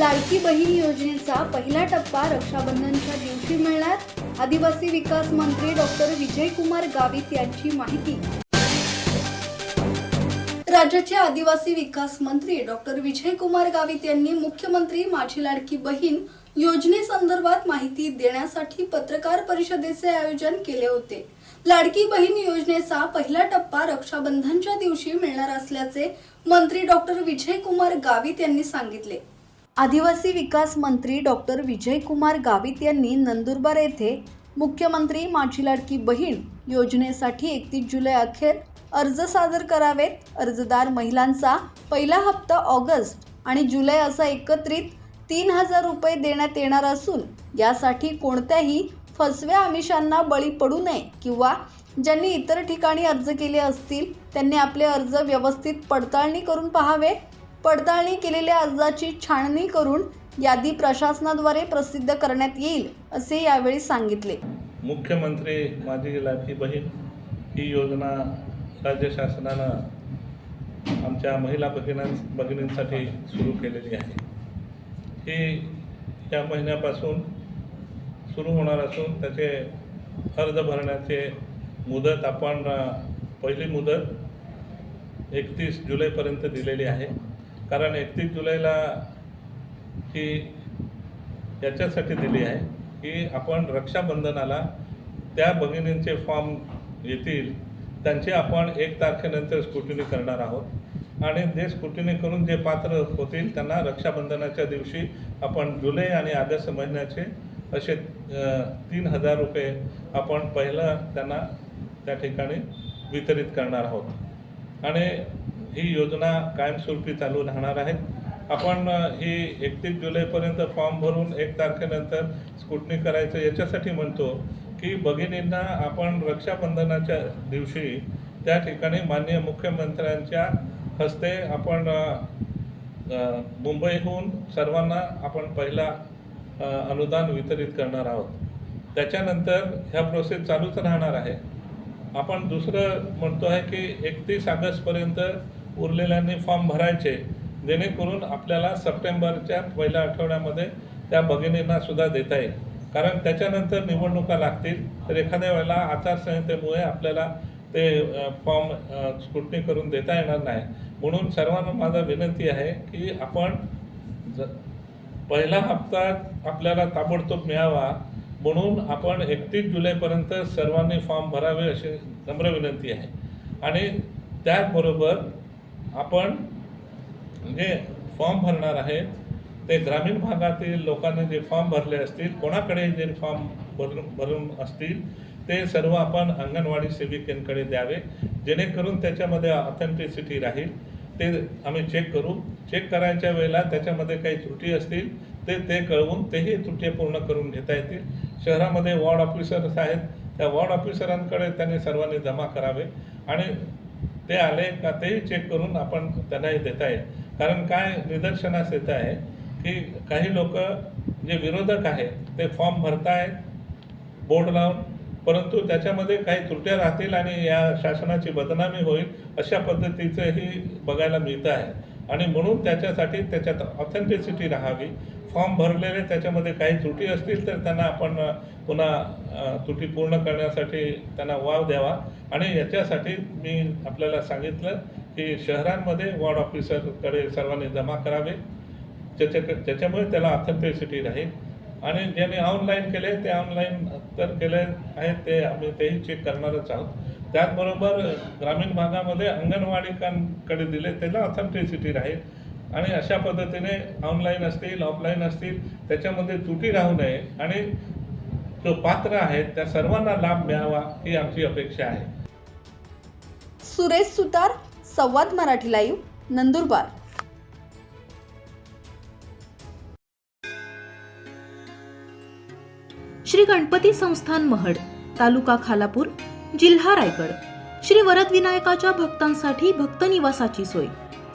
लाडकी बहीण योजनेचा पहिला टप्पा रक्षाबंधनच्या दिवशी मिळणार. आदिवासी विकास मंत्री डॉक्टर विजयकुमार गावित यांची माहिती. राज्याचे आदिवासी विकास मंत्री डॉक्टर विजयकुमार गावित यांनी मुख्यमंत्री माझी लाडकी बहीण योजनेसंदर्भात माहिती देण्यासाठी पत्रकार परिषदेचे आयोजन केले होते. लाडकी बहीण योजनेचा पहिला टप्पा रक्षाबंधनच्या दिवशी मिळणार असल्याचे मंत्री डॉक्टर विजयकुमार गावित यांनी सांगितले. आदिवासी विकास मंत्री डॉक्टर विजयकुमार गावित यांनी नंदुरबार येथे मुख्यमंत्री माझी लाडकी बहीण योजनेसाठी एकतीस जुलै अखेर अर्ज सादर करावेत. अर्जदार महिलांचा पहिला हप्ता ऑगस्ट आणि जुलै असा एकत्रित तीन हजार रुपये देण्यात येणार असून यासाठी कोणत्याही फसव्या आमिषांना बळी पडू नये किंवा ज्यांनी इतर ठिकाणी अर्ज केले असतील त्यांनी आपले अर्ज व्यवस्थित पडताळणी करून पाहावे. पडताळणी केलेल्या अर्जाची छाननी करून यादी प्रशासनाद्वारे प्रसिद्ध करण्यात येईल असे यावेळी सांगितले. मुख्यमंत्री माझी लाडकी बहीण ही योजना राज्य शासनानं आमच्या महिला भगिनां भगिनींसाठी सुरू केलेली आहे. ही या महिन्यापासून सुरू होणार असून त्याचे अर्ज भरण्याचे मुदत आपण पहिली मुदत एकतीस जुलैपर्यंत दिलेली आहे. कारण एकतीस जुलैला ही याच्यासाठी दिली आहे की आपण रक्षाबंधनाला त्या भगिनींचे फॉर्म येतील त्यांचे आपण एक तारखेनंतर स्क्रुटिनी करणार आहोत. आणि जे स्क्रुटिनी करून जे पात्र होतील त्यांना रक्षाबंधनाच्या दिवशी आपण जुलै आणि ऑगस्ट महिन्याचे असे तीन हजार रुपये आपण पहिलं त्यांना त्या ठिकाणी वितरित करणार आहोत. आणि ही योजना कायमस्वरूपी चालू राहणार आहे. आपण ही एकतीस जुलैपर्यंत फॉर्म भरून एक तारखेनंतर स्कुटनी करायचं याच्यासाठी म्हणतो की भगिनींना आपण रक्षाबंधनाच्या दिवशी त्या ठिकाणी माननीय मुख्यमंत्र्यांच्या हस्ते आपण मुंबईहून सर्वांना आपण पहिला अनुदान वितरित करणार आहोत. त्याच्यानंतर ह्या प्रोसेस चालूच राहणार आहे. आपण दुसरं म्हणतो आहे की एकतीस ऑगस्टपर्यंत उरलेल्यांनी फॉर्म भरायचे जेणेकरून आपल्याला सप्टेंबरच्या पहिल्या आठवड्यामध्ये त्या भगिनींना सुद्धा देता येईल. कारण त्याच्यानंतर निवडणुका लागतील तर एखाद्या वेळेला आचारसंहितेमुळे आपल्याला ते फॉर्म स्क्रुटनी करून देता येणार नाही. म्हणून सर्वांना माझा विनंती आहे की आपण ज पहिला हप्ता आपल्याला ताबडतोब मिळावा म्हणून आपण एकतीस जुलैपर्यंत सर्वांनी फॉर्म भरावे अशी नम्र विनंती आहे. आणि त्याचबरोबर आपण जे फॉर्म भरणार आहेत ते ग्रामीण भागातील लोकांनी जे फॉर्म भरले असतील कोणाकडे जे फॉर्म भरून भरून असतील ते सर्व आपण अंगणवाडी सेविकेंकडे द्यावे जेणेकरून त्याच्यामध्ये ऑथेंटिसिटी राहील. ते आम्ही चेक करू. चेक करायच्या वेळेला त्याच्यामध्ये काही त्रुटी असतील ते ते कळवून तेही त्रुटी पूर्ण करून घेता येतील. शहरामध्ये वॉर्ड ऑफिसर्स आहेत. त्या वॉर्ड ऑफिसरांकडे त्यांनी सर्वांनी जमा करावे. आणि ते आले का तेही चेक करून आपण त्यांनाही देता येईल. कारण काय निदर्शनास येतं आहे की काही लोक जे विरोधक आहेत ते फॉर्म भरतायत बोर्ड लावून परंतु त्याच्यामध्ये काही त्रुट्या राहतील आणि या शासनाची बदनामी होईल अशा पद्धतीचंही बघायला मिळतं आहे. आणि म्हणून त्याच्यासाठी त्याच्यात ऑथेंटिसिटी राहावी. फॉर्म भरलेले त्याच्यामध्ये काही त्रुटी असतील तर त्यांना आपण पुन्हा त्रुटी पूर्ण करण्यासाठी त्यांना वाव द्यावा. आणि याच्यासाठी मी आपल्याला सांगितलं की शहरांमध्ये वॉर्ड ऑफिसरकडे सर्वांनी जमा करावे. त्याच्या त्याच्यामुळे त्याला ऑथेंटिसिटी राहील. आणि ज्यांनी ऑनलाईन केले ते ऑनलाईन तर केले आहेत ते आम्ही तेही चेक करणारच आहोत. त्याचबरोबर ग्रामीण भागामध्ये अंगणवाडीकांकडे दिले त्याला ऑथेंटिसिटी राहील. आणि अशा पद्धतीने ऑनलाईन असतील ऑफलाईन असतील त्याच्यामध्ये त्रुटी राहू नये. आणि जो पात्र आहेत त्या सर्वांना लाभ मिळावा ही आमची अपेक्षा आहे. सुरेश सुतार संवाद मराठी लाईव्ह नंदुरबार. श्री गणपती संस्थान महड तालुका खालापूर जिल्हा रायगड. श्री वरद विनायकाच्या भक्तांसाठी भक्त निवासाची सोय.